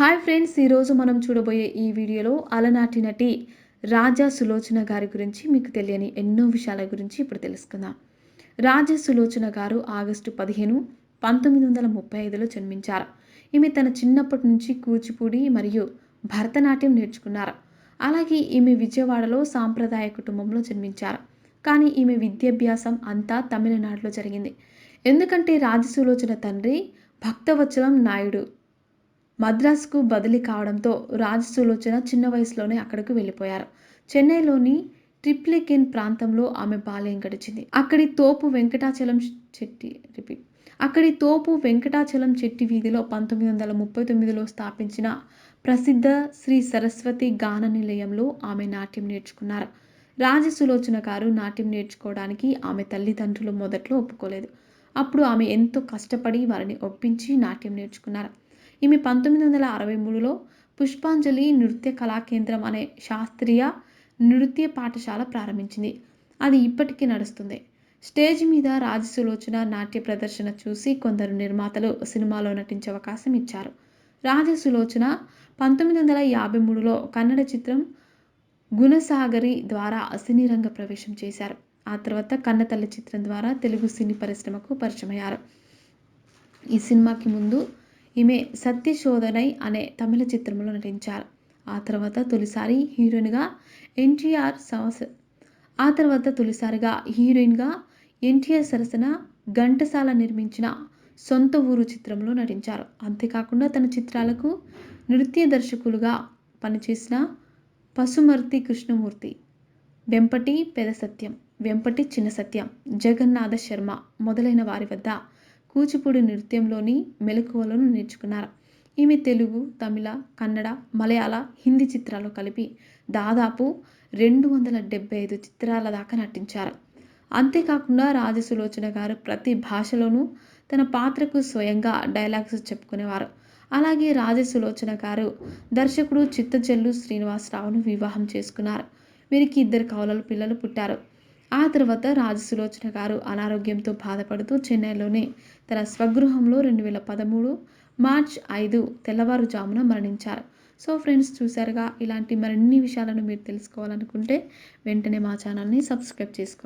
Hi friends ఈరోజు మనం చూడబోయే ఈ వీడియోలో అలనాటి నటి రాజా సులోచన గారి గురించి మీకు తెలియని ఎన్నో విషయాల గురించి ఇప్పుడు తెలుసుకుందాం. రాజా సులోచన గారు ఆగస్టు పదిహేను పంతొమ్మిది వందల ముప్పై ఐదులో జన్మించారు. ఈమె తన చిన్నప్పటి నుంచి కూచిపూడి మరియు భరతనాట్యం నేర్చుకున్నారు. అలాగే ఈమె విజయవాడలో సాంప్రదాయ కుటుంబంలో జన్మించారు. కానీ ఈమె విద్యాభ్యాసం అంతా తమిళనాడులో జరిగింది. ఎందుకంటే రాజసులోచన తండ్రి భక్తవత్సలం నాయుడు మద్రాసుకు బదిలీ కావడంతో రాజసులోచన చిన్న వయసులోనే అక్కడికి వెళ్ళిపోయారు. చెన్నైలోని ట్రిప్లికెన్ ప్రాంతంలో ఆమె బాల్యం గడిచింది. అక్కడి తోపు వెంకటాచలం చెట్టి రిపీట్ అక్కడి తోపు వెంకటాచలం చెట్టి వీధిలో పంతొమ్మిది వందల ముప్పై తొమ్మిదిలో స్థాపించిన ప్రసిద్ధ శ్రీ సరస్వతి గాన నిలయంలో ఆమె నాట్యం నేర్చుకున్నారు. రాజసులోచన గారు నాట్యం నేర్చుకోవడానికి ఆమె తల్లిదండ్రులు మొదట్లో ఒప్పుకోలేదు. అప్పుడు ఆమె ఎంతో కష్టపడి వారిని ఒప్పించి నాట్యం నేర్చుకున్నారు. ఈమె పంతొమ్మిది వందల అరవై మూడులో పుష్పాంజలి నృత్య కళాకేంద్రం అనే శాస్త్రీయ నృత్య పాఠశాల ప్రారంభించింది. అది ఇప్పటికీ నడుస్తుంది. స్టేజ్ మీద రాజసులోచన నాట్య ప్రదర్శన చూసి కొందరు నిర్మాతలు సినిమాలో నటించే అవకాశం ఇచ్చారు. రాజసులోచన పంతొమ్మిది వందల యాభై మూడులో కన్నడ చిత్రం గుణసాగరి ద్వారా సినీ రంగ ప్రవేశం చేశారు. ఆ తర్వాత కన్నతల్లి చిత్రం ద్వారా తెలుగు సినీ పరిశ్రమకు పరిచయమయ్యారు. ఈ సినిమాకి ముందు ఈమె సత్యశోధనై అనే తమిళ చిత్రంలో నటించారు. ఆ తర్వాత తొలిసారి హీరోయిన్గా ఎన్టీఆర్ సంవత్స ఆ తర్వాత తొలిసారిగా హీరోయిన్గా ఎన్టీఆర్ సరసన ఘంటసాల నిర్మించిన సొంత ఊరు చిత్రంలో నటించారు. అంతేకాకుండా తన చిత్రాలకు నృత్య దర్శకులుగా పనిచేసిన పశుమర్తి కృష్ణమూర్తి వెంపటి పెద సత్యం వెంపటి చిన్న సత్యం జగన్నాథ శర్మ మొదలైన వారి వద్ద కూచిపూడి నృత్యంలోని మెలకువలను నేర్చుకున్నారు. ఈమె తెలుగు తమిళ కన్నడ మలయాళ హిందీ చిత్రాలు కలిపి దాదాపు రెండు వందల డెబ్బై ఐదు చిత్రాల దాకా నటించారు. అంతేకాకుండా రాజసులోచన గారు ప్రతి భాషలోనూ తన పాత్రకు స్వయంగా డైలాగ్స్ చెప్పుకునేవారు. అలాగే రాజసులోచన గారు దర్శకుడు చిత్తచెల్లు శ్రీనివాసరావును వివాహం చేసుకున్నారు. వీరికి ఇద్దరు కవలలు పిల్లలు పుట్టారు. ఆ తర్వాత రాజసులోచన గారు అనారోగ్యంతో బాధపడుతూ చెన్నైలోని తన స్వగృహంలో రెండు వేల పదమూడు మార్చ్ ఐదు తెల్లవారుజామున మరణించారు. సో ఫ్రెండ్స్ చూసారుగా ఇలాంటి మరిన్ని విషయాలను మీరు తెలుసుకోవాలనుకుంటే వెంటనే మా ఛానల్ని సబ్స్క్రైబ్ చేసుకోండి.